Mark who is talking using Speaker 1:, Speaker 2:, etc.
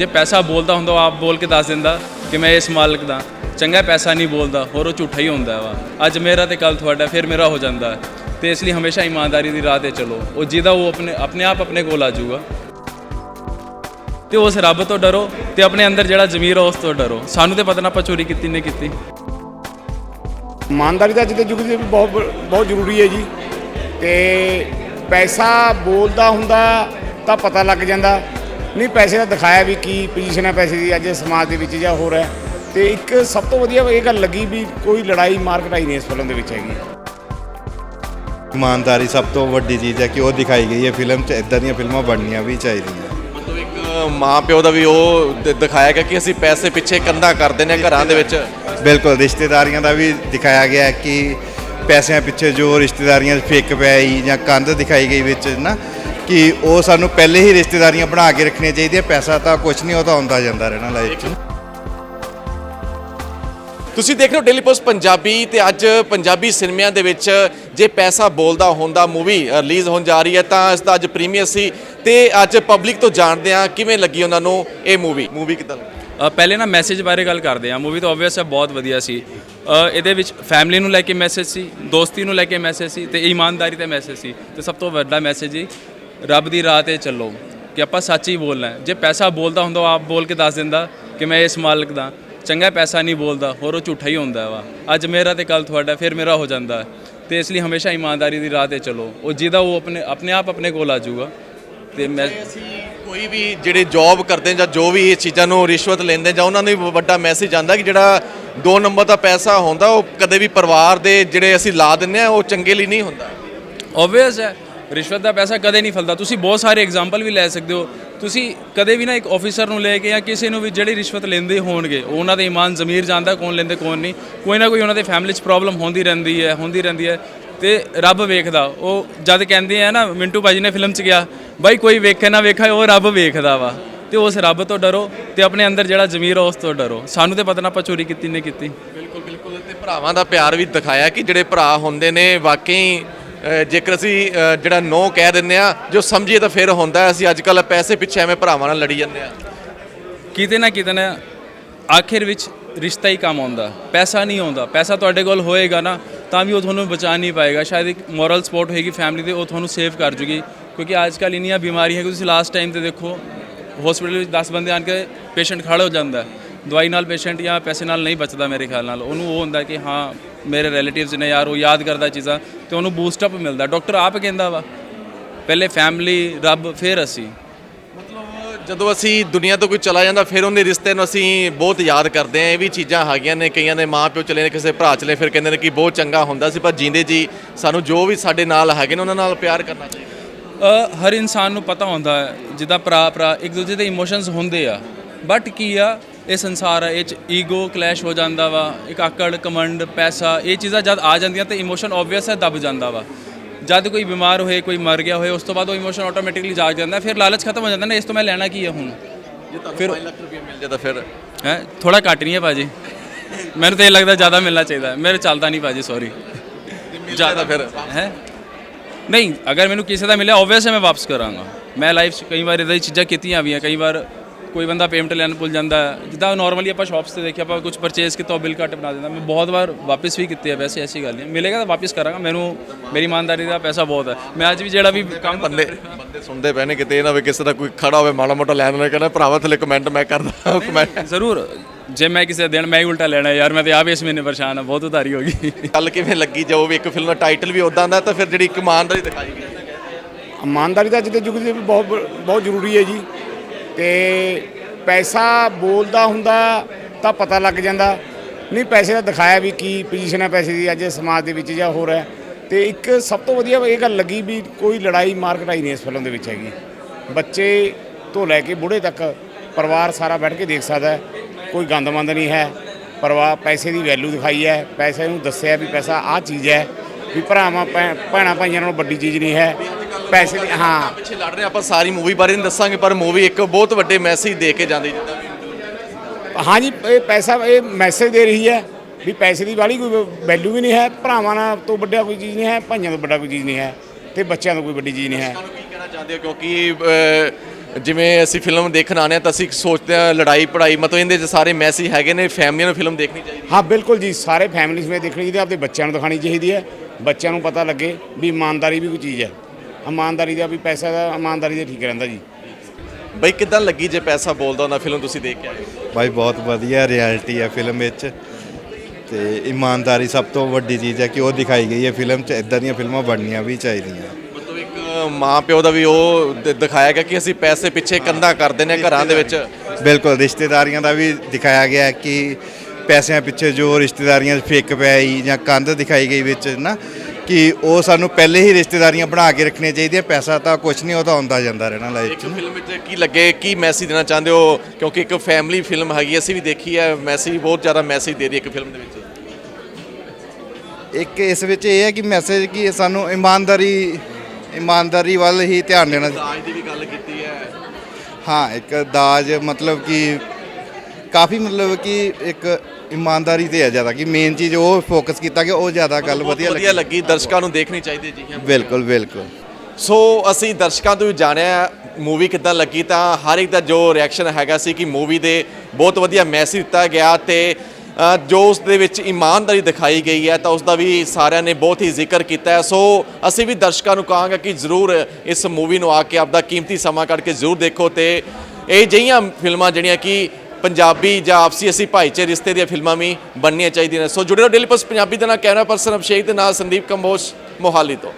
Speaker 1: ਜੇ ਪੈਸਾ ਬੋਲਦਾ ਹੁੰਦਾ ਉਹ ਆਪ ਬੋਲ ਕੇ ਦੱਸ ਦਿੰਦਾ ਕਿ ਮੈਂ ਇਸ ਮਾਲਕ ਦਾ। ਚੰਗਾ ਪੈਸਾ ਨਹੀਂ ਬੋਲਦਾ, ਹੋਰ ਉਹ ਝੂਠਾ ਹੀ ਹੁੰਦਾ ਵਾ। ਅੱਜ ਮੇਰਾ ਤੇ ਕੱਲ ਤੁਹਾਡਾ, ਫਿਰ ਮੇਰਾ ਹੋ ਜਾਂਦਾ। ਹੈ। ਤੇ ਇਸ ਲਈ ਹਮੇਸ਼ਾ ਇਮਾਨਦਾਰੀ ਦੀ ਰਾਹ ਤੇ ਚਲੋ। ਉਹ ਜਿਹਦਾ ਉਹ ਆਪਣੇ ਆਪਣੇ ਆਪ ਆਪਣੇ ਕੋਲ ਆ ਜਾਊਗਾ। ਤੇ ਉਸ ਰੱਬ ਤੋਂ ਡਰੋ ਤੇ ਆਪਣੇ ਅੰਦਰ ਜਿਹੜਾ ਜ਼ਮੀਰ ਆ ਉਸ ਤੋਂ ਡਰੋ। ਸਾਨੂੰ ਤੇ ਪਤਾ ਨਾ ਆਪਾਂ ਚੋਰੀ ਕੀਤੀ ਨਹੀਂ ਕੀਤੀ।
Speaker 2: ਇਮਾਨਦਾਰੀ ਤਾਂ ਅੱਜ ਦੇ ਯੁੱਗ ਦੇ ਬਹੁਤ ਬਹੁਤ ਜ਼ਰੂਰੀ ਹੈ ਜੀ। ਤੇ ਪੈਸਾ ਬੋਲਦਾ ਹੁੰਦਾ ਤਾਂ ਪਤਾ ਲੱਗ ਜਾਂਦਾ। ਨਹੀਂ ਪੈਸੇ ਦਾ ਦਿਖਾਇਆ ਵੀ ਕੀ ਪੋਜੀਸ਼ਨ ਹੈ ਪੈਸੇ ਦੀ ਅੱਜ ਸਮਾਜ ਦੇ ਵਿੱਚ ਜਾਂ ਹੋਰ ਹੈ। ਤੇ ਇੱਕ ਸਭ ਤੋਂ ਵਧੀਆ ਇਹ ਗੱਲ ਲੱਗੀ ਵੀ ਕੋਈ ਲੜਾਈ ਮਾਰ ਕਟਾਈ ਨਹੀਂ ਇਸ ਫਿਲਮ ਦੇ ਵਿੱਚ ਹੈਗੀ।
Speaker 3: ਇਮਾਨਦਾਰੀ ਸਭ ਤੋਂ ਵੱਡੀ ਚੀਜ਼ ਹੈ ਕਿ ਉਹ ਦਿਖਾਈ ਗਈ ਹੈ ਫਿਲਮ 'ਚ ਇਦਾਂ ਦੀਆਂ ਫਿਲਮਾਂ ਬਣਨੀਆਂ ਵੀ ਚਾਹੀਦੀਆਂ।
Speaker 4: ਮਤਲਬ ਇੱਕ ਮਾਂ ਪਿਓ ਦਾ ਵੀ ਉਹ ਦਿਖਾਇਆ ਗਿਆ ਕਿ ਅਸੀਂ ਪੈਸੇ ਪਿੱਛੇ ਕੰਧਾਂ ਕਰਦੇ ਨੇ ਘਰਾਂ ਦੇ ਵਿੱਚ।
Speaker 3: ਬਿਲਕੁਲ ਰਿਸ਼ਤੇਦਾਰੀਆਂ ਦਾ ਵੀ ਦਿਖਾਇਆ ਗਿਆ ਕਿ ਪੈਸਿਆਂ ਪਿੱਛੇ ਜੋ ਰਿਸ਼ਤੇਦਾਰੀਆਂ ਫੇਕ ਪਿਆਈ ਜਾਂ ਕੰਧ ਦਿਖਾਈ ਗਈ ਵਿੱਚ ਨਾ। ਕਿ ਉਹ ਸਾਨੂੰ ਪਹਿਲੇ ਹੀ ਰਿਸ਼ਤੇਦਾਰੀਆਂ ਬਣਾ ਕੇ ਰੱਖਣੀਆਂ ਚਾਹੀਦੀਆਂ ਪੈਸਾ ਤਾਂ ਕੁਝ ਨਹੀਂ ਉਹ ਤਾਂ ਆਉਂਦਾ ਜਾਂਦਾ ਰਹਿਣਾ ਲਾਈਫ 'ਚ।
Speaker 4: ਤੁਸੀਂ ਦੇਖ ਰਹੇ ਹੋ ਡੇਲੀ ਪੋਸਟ ਪੰਜਾਬੀ ਤੇ ਅੱਜ ਪੰਜਾਬੀ ਸਿਨੇਮਿਆਂ ਦੇ ਵਿੱਚ ਜੇ ਪੈਸਾ ਬੋਲਦਾ ਹੁੰਦਾ ਮੂਵੀ ਰਿਲੀਜ਼ ਹੋਣ ਜਾ ਰਹੀ ਹੈ ਤਾਂ ਇਸ ਦਾ ਅੱਜ ਪ੍ਰੀਮੀਅਰ ਸੀ। ਤੇ ਅੱਜ ਪਬਲਿਕ ਤੋਂ ਜਾਣਦੇ ਆ ਕਿਵੇਂ ਲੱਗੀ ਉਹਨਾਂ ਨੂੰ ਇਹ ਮੂਵੀ ਮੂਵੀ ਕਿਦਾਂ
Speaker 1: ਪਹਿਲੇ ਨਾ ਮੈਸੇਜ ਬਾਰੇ ਗੱਲ ਕਰਦੇ ਆ ਮੂਵੀ ਤਾਂ ਆਬਵੀਅਸ ਹੈ ਬਹੁਤ ਵਧੀਆ ਸੀ। ਇਹਦੇ ਵਿੱਚ ਫੈਮਿਲੀ ਨੂੰ ਲੈ ਕੇ ਮੈਸੇਜ ਸੀ ਦੋਸਤੀ ਨੂੰ ਲੈ ਕੇ ਮੈਸੇਜ ਸੀ ਤੇ ਇਮਾਨਦਾਰੀ ਤੇ ਮੈਸੇਜ ਸੀ। ਤੇ ਸਭ ਤੋਂ ਵੱਡਾ ਮੈਸੇਜ ਹੀ ਰੱਬ ਦੀ ਰਾਹ ਤੇ ਚੱਲੋ ਕਿ ਆਪਾਂ ਸੱਚ ਹੀ ਬੋਲਣਾ ਜੇ ਪੈਸਾ ਬੋਲਦਾ ਹੁੰਦਾ ਉਹ ਆਪ ਬੋਲ ਕੇ ਦੱਸ ਦਿੰਦਾ ਕਿ ਮੈਂ ਇਸ ਮਾਲਕ ਦਾ। ਚੰਗਾ ਪੈਸਾ ਨਹੀਂ ਬੋਲਦਾ ਹੋਰ ਉਹ ਝੂਠਾ ਹੀ ਹੁੰਦਾ ਵਾ। ਅੱਜ ਮੇਰਾ ਤੇ ਕੱਲ ਤੁਹਾਡਾ ਫਿਰ ਮੇਰਾ ਹੋ ਜਾਂਦਾ। ਤੇ ਇਸ ਲਈ ਹਮੇਸ਼ਾ ਇਮਾਨਦਾਰੀ ਦੀ ਰਾਹ ਤੇ ਚਲੋ। ਉਹ ਜਿਹਦਾ ਉਹ ਆਪਣੇ ਆਪਣੇ ਆਪ ਆਪਣੇ ਕੋਲ ਆ ਜਾਊਗਾ। ਤੇ ਮੈਂ
Speaker 4: ਕੋਈ ਵੀ ਜਿਹੜੇ ਜੌਬ ਕਰਦੇ ਜਾਂ ਜੋ ਵੀ ਇਹ ਚੀਜ਼ਾਂ ਨੂੰ ਰਿਸ਼ਵਤ ਲੈਂਦੇ ਜਾਂ ਉਹਨਾਂ ਨੂੰ ਵੀ ਵੱਡਾ ਮੈਸੇਜ ਆਂਦਾ ਕਿ ਜਿਹੜਾ 2 ਨੰਬਰ ਦਾ ਪੈਸਾ ਹੁੰਦਾ ਉਹ ਕਦੇ ਵੀ ਪਰਿਵਾਰ ਦੇ ਜਿਹੜੇ ਅਸੀਂ ਲਾ ਦਿੰਨੇ ਆ ਉਹ ਚੰਗੇ ਲਈ ਨਹੀਂ ਹੁੰਦਾ।
Speaker 1: ਆਬਵੀਅਸ ਹੈ। ਰਿਸ਼ਵਤ ਦਾ ਪੈਸਾ ਕਦੇ ਨਹੀਂ ਫਲਦਾ। ਤੁਸੀਂ ਬਹੁਤ ਸਾਰੇ ਐਗਜ਼ਾਮਪਲ ਵੀ ਲੈ ਸਕਦੇ ਹੋ। ਤੁਸੀਂ ਕਦੇ ਵੀ ਨਾ ਇੱਕ ਆਫੀਸਰ ਨੂੰ ਲੈ ਕੇ ਜਾਂ ਕਿਸੇ ਨੂੰ ਵੀ ਜਿਹੜੀ ਰਿਸ਼ਵਤ ਲੈਂਦੇ ਹੋਣਗੇ, ਉਹਨਾਂ ਦਾ ਇਮਾਨ ਜ਼ਮੀਰ ਜਾਂਦਾ, ਕੌਣ ਲੈਂਦੇ, ਕੌਣ ਨਹੀਂ, ਕੋਈ ਨਾ ਕੋਈ ਉਹਨਾਂ ਦੇ ਫੈਮਿਲੀ 'ਚ ਪ੍ਰੋਬਲਮ ਹੁੰਦੀ ਰਹਿੰਦੀ ਹੈ, ਹੁੰਦੀ ਰਹਿੰਦੀ ਹੈ ਤੇ ਰੱਬ ਵੇਖਦਾ। ਉਹ ਜਦ ਕਹਿੰਦੇ ਆ ਨਾ, ਮਿੰਟੂ ਭਾਜੀ ਨੇ ਫਿਲਮ 'ਚ ਕਿਹਾ, ਬਾਈ ਕੋਈ ਵੇਖੇ ਨਾ ਵੇਖਾ, ਉਹ ਰੱਬ ਵੇਖਦਾ ਵਾ। ਤੇ ਉਸ ਰੱਬ ਤੋਂ ਡਰੋ ਤੇ ਆਪਣੇ ਅੰਦਰ ਜਿਹੜਾ ਜ਼ਮੀਰ ਆ, ਉਸ ਤੋਂ ਡਰੋ। ਸਾਨੂੰ ਤੇ ਪਤਾ ਨਾ ਆਪਾਂ ਚੋਰੀ ਕੀਤੀ, ਨਹੀਂ ਕੀਤੀ।
Speaker 4: ਬਿਲਕੁਲ ਬਿਲਕੁਲ। ਤੇ ਭਰਾਵਾਂ ਦਾ ਪਿਆਰ ਵੀ ਦਿਖਾਇਆ ਕਿ ਜਿਹੜੇ ਭਰਾ ਹੁੰਦੇ ਨੇ, ਵਾਕਈ ਜੇਕਰ ਅਸੀਂ ਜਿਹੜਾ ਨੋ ਕਹਿ ਦਿੰਦੇ ਆ ਜੋ ਸਮਝੀਏ ਤਾਂ ਫਿਰ ਹੁੰਦਾ ਅਸੀਂ ਅੱਜ ਕੱਲ ਪੈਸੇ ਪਿੱਛੇ ਐਵੇਂ ਭਰਾਵਾਂ ਨਾਲ ਲੜੀ ਜਾਂਦੇ ਆ
Speaker 1: ਕਿਤੇ ਨਾ ਕਿਤੇ ਨਾ ਆਖਿਰ ਵਿੱਚ ਰਿਸ਼ਤਾ ਹੀ ਕੰਮ ਆਉਂਦਾ, ਪੈਸਾ ਨਹੀਂ ਆਉਂਦਾ। ਪੈਸਾ ਤੁਹਾਡੇ ਕੋਲ ਹੋਏਗਾ ਨਾ, ਤਾਂ ਵੀ ਉਹ ਤੁਹਾਨੂੰ ਬਚਾ ਨਹੀਂ ਪਾਏਗਾ। ਸ਼ਾਇਦ ਇੱਕ ਮੋਰਲ ਸਪੋਰਟ ਹੋਏਗੀ ਫੈਮਿਲੀ ਦੇ, ਉਹ ਤੁਹਾਨੂੰ ਸੇਵ ਕਰ ਜੂਗੀ। ਕਿਉਂਕਿ ਅੱਜ ਕੱਲ੍ਹ ਇੰਨੀਆਂ ਬਿਮਾਰੀਆਂ ਕਿ ਤੁਸੀਂ ਲਾਸਟ ਟਾਈਮ ਤੇ ਦੇਖੋ ਹਸਪੀਟਲ ਵਿੱਚ 10 ਬੰਦੇ ਆਣ ਕੇ ਪੇਸ਼ੈਂਟ ਖੜਾ ਹੋ ਜਾਂਦਾ। ਦਵਾਈ ਨਾਲ ਪੇਸ਼ੈਂਟ ਜਾਂ ਪੈਸੇ ਨਾਲ ਨਹੀਂ ਬਚਦਾ ਮੇਰੇ ਖਿਆਲ ਨਾਲ। ਉਹਨੂੰ ਉਹ ਹੁੰਦਾ ਕਿ ਹਾਂ ਮੇਰੇ ਰਿਲੇਟਿਵਸ ਨੇ ਯਾਰ ਉਹ ਯਾਦ ਕਰਦਾ ਚੀਜ਼ਾਂ ਤੇ ਉਹਨੂੰ ਬੂਸਟ ਅਪ ਮਿਲਦਾ। ਡਾਕਟਰ ਆਪ ਕਹਿੰਦਾ ਵਾ ਪਹਿਲੇ ਫੈਮਿਲੀ ਰੱਬ ਫਿਰ ਅਸੀਂ।
Speaker 4: ਮਤਲਬ ਜਦੋਂ ਅਸੀਂ ਦੁਨੀਆ ਤੋਂ ਕੋਈ ਚਲਾ ਜਾਂਦਾ ਫਿਰ ਉਹਦੇ ਰਿਸ਼ਤੇ ਨੂੰ ਅਸੀਂ ਬਹੁਤ ਯਾਦ ਕਰਦੇ ਆ ਇਹ ਵੀ ਚੀਜ਼ਾਂ ਹੈਗੀਆਂ ਨੇ ਕਈਆਂ ਦੇ ਮਾਂ ਪਿਓ ਚਲੇ ਨੇ ਕਿਸੇ ਭਰਾ ਚਲੇ ਫਿਰ ਕਹਿੰਦੇ ਨੇ ਕਿ ਬਹੁਤ ਚੰਗਾ ਹੁੰਦਾ ਸੀ ਪਰ ਜੀਂਦੇ ਜੀ ਸਾਨੂੰ ਜੋ ਵੀ ਸਾਡੇ ਨਾਲ ਹੈਗੇ ਨੇ ਉਹਨਾਂ ਨਾਲ ਪਿਆਰ ਕਰਨਾ ਚਾਹੀਦਾ।
Speaker 1: ਹਰ ਇਨਸਾਨ ਨੂੰ ਪਤਾ ਹੁੰਦਾ ਹੈ ਜਿੱਦਾਂ ਭਰਾ ਭਰਾ ਇੱਕ ਦੂਜੇ ਦੇ ਇਮੋਸ਼ਨਸ ਹੁੰਦੇ ਆ। ਬਟ ਕੀ ਆ ਇਹ ਸੰਸਾਰ ਆ ਇਹ ਚ ਈਗੋ ਕਲੈਸ਼ ਹੋ ਜਾਂਦਾ ਵਾ ਇੱਕ ਆਕੜ ਕਮੰਡ ਪੈਸਾ ਇਹ ਚੀਜ਼ਾਂ ਜਦ ਆ ਜਾਂਦੀਆਂ ਤੇ ਇਮੋਸ਼ਨ ਆਬਵੀਅਸ ਹੈ ਦਬ ਜਾਂਦਾ ਵਾ। ਜਦ ਕੋਈ ਬਿਮਾਰ ਹੋਏ ਕੋਈ ਮਰ ਗਿਆ ਹੋਏ ਉਸ ਤੋਂ ਬਾਅਦ ਉਹ ਇਮੋਸ਼ਨ ਆਟੋਮੈਟਿਕਲੀ ਜਾਗ ਜਾਂਦਾ ਫਿਰ ਲਾਲਚ ਖਤਮ ਹੋ ਜਾਂਦਾ ਨਾ ਇਸ ਤੋਂ ਮੈਂ ਲੈਣਾ ਕੀ ਆ ਹੁਣ?
Speaker 4: ਜੇ ਤੁਹਾਨੂੰ 5 ਲੱਖ ਰੁਪਏ ਮਿਲ ਤਾਂ ਫਿਰ?
Speaker 1: ਹੈ? ਥੋੜਾ ਘੱਟ ਨਹੀਂ ਹੈ ਭਾਜੀ। ਮੈਨੂੰ ਤਾਂ ਇਹ ਲੱਗਦਾ ਜ਼ਿਆਦਾ ਮਿਲਣਾ ਚਾਹੀਦਾ ਹੈ। ਮੇਰੇ ਚੱਲਦਾ ਨਹੀਂ ਭਾਜੀ ਸੌਰੀ
Speaker 4: ਜ਼ਿਆਦਾ ਫਿਰ?
Speaker 1: ਹੈ? ਨਹੀਂ ਅਗਰ ਮੈਨੂੰ ਕਿਸੇ ਦਾ ਮਿਲਿਆ ਆਬਵੀਅਸ ਹੈ ਮੈਂ ਵਾਪਸ ਕਰਾਂਗਾ। ਮੈਂ ਲਾਈਫ 'ਚ ਕਈ ਵਾਰ ਇਦਾਂ ਦੀ ਚੀਜ਼ਾਂ ਕੀਤੀਆਂ ਵੀ ਆ ਕਈ ਵਾਰ ਕੋਈ ਬੰਦਾ ਪੇਮੈਂਟ ਲੈਣ ਭੁੱਲ ਜਾਂਦਾ। ਜਿੱਦਾਂ ਨਾਰਮਲੀ ਆਪਾਂ ਸ਼ਾਪਸ ਤੇ ਦੇਖਿਆ ਆਪਾਂ ਕੁਝ ਪਰਚੇਸ ਕੀਤਾ ਉਹ ਬਿੱਲ ਘੱਟ ਬਣਾ ਦਿੰਦਾ। ਮੈਂ ਬਹੁਤ ਵਾਰ ਵਾਪਸ ਵੀ ਕੀਤੇ ਆ ਵੈਸੇ ਐਸੀ ਗੱਲ ਨਹੀਂ। ਮਿਲੇਗਾ ਤਾਂ ਵਾਪਸ ਕਰਾਂਗਾ। ਮੈਨੂੰ ਮੇਰੀ ਇਮਾਨਦਾਰੀ ਦਾ ਪੈਸਾ ਬਹੁਤ ਹੈ। ਮੈਂ ਅੱਜ ਵੀ ਜਿਹੜਾ ਵੀ ਕੰਮ
Speaker 4: ਬੰਦੇ ਬੰਦੇ ਸੁਣਦੇ ਪਏ ਨੇ ਕਿਤੇ ਇਹ ਨਾ ਹੋਵੇ ਕਿਸੇ ਦਾ ਕੋਈ ਖੜਾ ਹੋਵੇ ਮਾੜਾ ਮੋਟਾ ਲੈਣ ਨਾ ਕਹਿੰਦਾ ਭਰਾਵਾ ਥੱਲੇ ਕਮੈਂਟ ਮੈਂ ਕਰਦਾ ਕਮੈਂਟ
Speaker 1: ਜ਼ਰੂਰ। ਜੇ ਮੈਂ ਕਿਸੇ ਦਾ ਦੇਣ ਮੈਂ ਹੀ ਉਲਟਾ ਲੈਣਾ ਯਾਰ ਮੈਂ ਤੇ ਆਪ ਇਸ ਮਹੀਨੇ ਪਰੇਸ਼ਾਨ ਆ ਬਹੁਤ ਉਤਾਰੀ ਹੋ ਗਈ।
Speaker 4: ਗੱਲ ਕਿਵੇਂ ਲੱਗੀ? ਜੋ ਵੀ ਇੱਕ ਫਿਲਮ ਦਾ ਟਾਈਟਲ ਵੀ ਉਦਾਂ ਦਾ ਤਾਂ ਫਿਰ ਜਿਹੜੀ ਇੱਕ ਇਮਾਨਦਾਰੀ ਦਿਖਾਈ ਗਈ।
Speaker 2: ਇਮਾਨਦਾਰੀ ਤਾਂ ਅੱਜ ਦੇ ਯੁੱਗ ਦੇ ਵੀ ਬਹੁਤ ਬਹੁਤ ਜ਼ਰੂਰੀ ਹੈ ਜੀ। ਤੇ ਪੈਸਾ ਬੋਲਦਾ ਹੁੰਦਾ ਤਾਂ ਪਤਾ ਲੱਗ ਜਾਂਦਾ। ਨਹੀਂ, ਪੈਸੇ ਦਾ ਦਿਖਾਇਆ ਵੀ ਕੀ ਪੋਜੀਸ਼ਨ ਹੈ ਪੈਸੇ ਦੀ ਅੱਜ ਸਮਾਜ ਦੇ ਵਿੱਚ ਜਾਂ ਹੋਰ ਹੈ। ਤੇ ਇੱਕ ਸਭ ਤੋਂ ਵਧੀਆ ਇਹ ਗੱਲ ਲੱਗੀ ਵੀ ਕੋਈ ਲੜਾਈ ਮਾਰ ਕਟਾਈ ਨਹੀਂ ਇਸ ਫਿਲਮ ਦੇ ਵਿੱਚ ਹੈਗੀ। ਬੱਚੇ ਤੋਂ ਲੈ ਕੇ ਬੁੜੇ ਤੱਕ ਪਰਿਵਾਰ ਸਾਰਾ ਬੈਠ ਕੇ ਦੇਖ ਸਕਦਾ ਹੈ। ਕੋਈ ਗੰਦਮੰਦ ਨਹੀਂ ਹੈ। ਪਰਿਵਾਰ ਪੈਸੇ ਦੀ ਵੈਲਿਊ ਦਿਖਾਈ ਹੈ। ਪੈਸੇ ਨੂੰ ਦੱਸਿਆ ਵੀ ਪੈਸਾ ਆਹ ਚੀਜ਼ ਹੈ ਵੀ ਭਰਾਵਾਂ, ਭੈ- ਭੈਣਾਂ ਭਾਈਆਂ ਨਾਲੋਂ ਵੱਡੀ ਚੀਜ਼ ਨਹੀਂ ਹੈ। ਪੈਸੇ ਦੀ ਹਾਂ।
Speaker 4: ਪਿੱਛੇ ਲੜ ਰਹੇ ਆਪਾਂ ਸਾਰੀ ਮੂਵੀ ਬਾਰੇ ਨਹੀਂ ਦੱਸਾਂਗੇ ਪਰ ਮੂਵੀ ਇੱਕ ਬਹੁਤ ਵੱਡੇ ਮੈਸੇਜ ਦੇ ਕੇ ਜਾਂਦੀ ਜਿੱਦਾਂ ਵੀ
Speaker 2: ਹਾਂਜੀ ਇਹ ਪੈਸਾ ਇਹ ਮੈਸੇਜ ਦੇ ਰਹੀ ਹੈ ਵੀ ਪੈਸੇ ਦੀ ਵਾਲੀ ਕੋਈ ਵੈਲਿਊ ਵੀ ਨਹੀਂ ਹੈ ਭਰਾਵਾਂ ਨਾਲ ਤੋਂ ਵੱਡਾ ਕੋਈ ਚੀਜ਼ ਨਹੀਂ ਹੈ ਭਾਈਆਂ ਤੋਂ ਵੱਡਾ ਕੋਈ ਚੀਜ਼ ਨਹੀਂ ਹੈ ਤੇ ਬੱਚਿਆਂ ਤੋਂ ਕੋਈ ਵੱਡੀ ਚੀਜ਼ ਨਹੀਂ ਹੈ।
Speaker 4: ਤੁਹਾਨੂੰ ਕੀ ਕਹਿਣਾ ਚਾਹੁੰਦੇ ਹੋ? ਕਿਉਂਕਿ ਅਹ, ਜਿਵੇਂ ਅਸੀਂ ਫਿਲਮ ਦੇਖਣ ਆਉਂਦੇ ਹਾਂ ਤਾਂ ਅਸੀਂ ਸੋਚਦੇ ਹਾਂ ਲੜਾਈ ਪੜਾਈ ਮਤਲਬ ਇਹਦੇ 'ਚ ਸਾਰੇ ਮੈਸੇਜ ਹੈਗੇ ਨੇ ਫੈਮਲੀਆਂ ਨੂੰ ਫਿਲਮ ਦੇਖਣੀ ਚਾਹੀਦੀ
Speaker 2: ਹਾਂ। ਬਿਲਕੁਲ ਜੀ ਸਾਰੇ ਫੈਮਿਲੀਜ਼ ਵਿੱਚ ਦੇਖਣੀ ਚਾਹੀਦੀ ਹੈ ਆਪਣੇ ਬੱਚਿਆਂ ਨੂੰ ਦਿਖਾਣੀ ਚਾਹੀਦੀ ਹੈ ਬੱਚਿਆਂ ਨੂੰ ਪਤਾ ਲੱਗੇ ਵੀ ਇਮਾਨਦਾਰੀ ਵੀ ਕੋਈ ਚੀਜ਼ ਹੈ। ਇਮਾਨਦਾਰੀ ਦਾ ਵੀ ਪੈਸਾ ਦਾ ਇਮਾਨਦਾਰੀ ਦੇ ਠੀਕ ਰਹਿੰਦਾ ਜੀ।
Speaker 4: ਬਈ ਕਿਦਾਂ ਲੱਗੀ ਜੇ ਪੈਸਾ ਬੋਲਦਾ ਹੁੰਦਾ ਫਿਲਮ ਤੁਸੀਂ ਦੇਖ ਕੇ ਆਏ?
Speaker 3: ਭਾਈ ਬਹੁਤ ਵਧੀਆ ਰਿਐਲਿਟੀ ਹੈ ਫਿਲਮ ਵਿੱਚ। ਤੇ ਇਮਾਨਦਾਰੀ ਸਭ ਤੋਂ ਵੱਡੀ ਚੀਜ਼ ਹੈ ਕਿ ਉਹ ਦਿਖਾਈ ਗਈ ਹੈ ਫਿਲਮ 'ਚ। ਇਦਾਂ ਦੀਆਂ ਫਿਲਮਾਂ ਬਣਨੀਆਂ ਵੀ ਚਾਹੀਦੀਆਂ।
Speaker 4: ਮਤਲਬ ਇੱਕ ਮਾਂ ਪਿਓ ਦਾ ਵੀ ਉਹ ਦ- ਦਿਖਾਇਆ ਗਿਆ ਕਿ ਅਸੀਂ ਪੈਸੇ ਪਿੱਛੇ ਕੰਧਾਂ ਕਰਦੇ ਨੇ ਘਰਾਂ ਦੇ ਵਿੱਚ।
Speaker 3: ਬਿਲਕੁਲ ਰਿਸ਼ਤੇਦਾਰੀਆਂ ਦਾ ਵੀ ਦਿਖਾਇਆ ਗਿਆ ਹੈ ਕਿ ਪੈਸਿਆਂ ਪਿੱਛੇ ਜੋ ਰਿਸ਼ਤੇਦਾਰੀਆਂ 'ਚ ਫੇਕ ਪਿਆਈ ਜਾਂ ਕੰਧ ਦਿਖਾਈ ਗਈ ਵਿੱਚ ਨਾ ਕਿ ਉਹ ਸਾਨੂੰ ਪਹਿਲੇ ਹੀ ਰਿਸ਼ਤੇਦਾਰੀਆਂ ਬਣਾ ਕੇ ਰੱਖਣੀਆਂ ਚਾਹੀਦੀਆਂ ਪੈਸਾ ਤਾਂ ਕੁਝ ਨਹੀਂ ਉਹ ਤਾਂ ਆਉਂਦਾ ਜਾਂਦਾ ਰਹਿਣਾ ਲਾਈਫ
Speaker 4: ਇੱਕ
Speaker 3: 'ਚ
Speaker 4: ਫਿਲਮ ਵਿੱਚ ਕੀ ਲੱਗੇ ਕੀ ਮੈਸੇਜ ਦੇਣਾ ਚਾਹੁੰਦੇ ਹੋ? ਕਿਉਂਕਿ ਇੱਕ ਫੈਮਿਲੀ ਫਿਲਮ ਹੈਗੀ ਅਸੀਂ ਵੀ ਦੇਖੀ ਹੈ ਮੈਸੇਜ ਬਹੁਤ ਜ਼ਿਆਦਾ ਮੈਸੇਜ ਦੇ ਰਹੀ ਹੈ ਇੱਕ ਫਿਲਮ ਦੇ ਵਿੱਚ।
Speaker 3: ਇੱਕ ਇਸ ਵਿੱਚ ਇਹ ਹੈ ਕਿ ਮੈਸੇਜ ਕਿ ਸਾਨੂੰ ਇਮਾਨਦਾਰੀ ਇਮਾਨਦਾਰੀ ਵੱਲ ਹੀ ਧਿਆਨ ਦੇਣਾ
Speaker 4: ਦਾਜ ਦੀ ਵੀ ਗੱਲ ਕੀਤੀ ਹੈ।
Speaker 3: ਹਾਂ ਇੱਕ ਦਾਜ ਮਤਲਬ ਕਿ ਕਾਫੀ ਮਤਲਬ ਕਿ ਇੱਕ ਇਮਾਨਦਾਰੀ ਤੇ ਹੈ ਜ਼ਿਆਦਾ ਕਿ ਮੇਨ ਚੀਜ਼ ਉਹ ਫੋਕਸ ਕੀਤਾ ਕਿ ਉਹ ਜ਼ਿਆਦਾ ਗੱਲ ਵਧੀਆ
Speaker 4: ਵਧੀਆ
Speaker 3: ਲੱਗੀ।
Speaker 4: ਦਰਸ਼ਕਾਂ ਨੂੰ ਦੇਖਣੀ ਚਾਹੀਦੀ ਜੀ
Speaker 3: ਬਿਲਕੁਲ ਬਿਲਕੁਲ।
Speaker 4: ਸੋ ਅਸੀਂ ਦਰਸ਼ਕਾਂ ਤੋਂ ਵੀ ਜਾਣਿਆ ਮੂਵੀ ਕਿੱਦਾਂ ਲੱਗੀ ਤਾਂ ਹਰ ਇੱਕ ਦਾ ਜੋ ਰਿਐਕਸ਼ਨ ਹੈਗਾ ਸੀ ਕਿ ਮੂਵੀ ਦੇ ਬਹੁਤ ਵਧੀਆ ਮੈਸੇਜ ਦਿੱਤਾ ਗਿਆ ਤੇ ਜੋ ਉਸ ਦੇ ਵਿੱਚ ਇਮਾਨਦਾਰੀ ਦਿਖਾਈ ਗਈ ਹੈ ਤਾਂ ਉਸ ਦਾ ਵੀ ਸਾਰਿਆਂ ਨੇ ਬਹੁਤ ਹੀ ਜ਼ਿਕਰ ਕੀਤਾ ਹੈ। ਸੋ ਅਸੀਂ ਵੀ ਦਰਸ਼ਕਾਂ ਨੂੰ ਕਹਾਂਗੇ ਕਿ ਜ਼ਰੂਰ ਇਸ ਮੂਵੀ ਨੂੰ ਆ ਕੇ ਆਪਦਾ ਕੀਮਤੀ ਸਮਾਂ ਕੱਢ ਕੇ ਜ਼ਰੂਰ ਦੇਖੋ ਤੇ ਇਹ ਜਿਹੀਆਂ ਫਿਲਮਾਂ ਜਿਹੜੀਆਂ ਕਿ ਪੰਜਾਬੀ ਜਾਂ ਆਪਸੀ ਅਸੀਂ ਭਾਈਚਾਰੇ, ਰਿਸ਼ਤੇ ਦੀਆਂ ਫਿਲਮਾਂ ਵੀ ਬਣਨੀਆਂ ਚਾਹੀਦੀਆਂ ਨੇ। ਸੋ ਜੁੜੇ ਰਹੋ ਡੇਲੀ ਪੋਸਟ ਪੰਜਾਬੀ ਦੇ ਨਾਲ, ਕੈਮਰਾ ਪਰਸਨ ਅਭਿਸ਼ੇਕ ਦੇ ਨਾਲ ਸੰਦੀਪ ਕੰਬੋਜ, ਮੋਹਾਲੀ ਤੋਂ।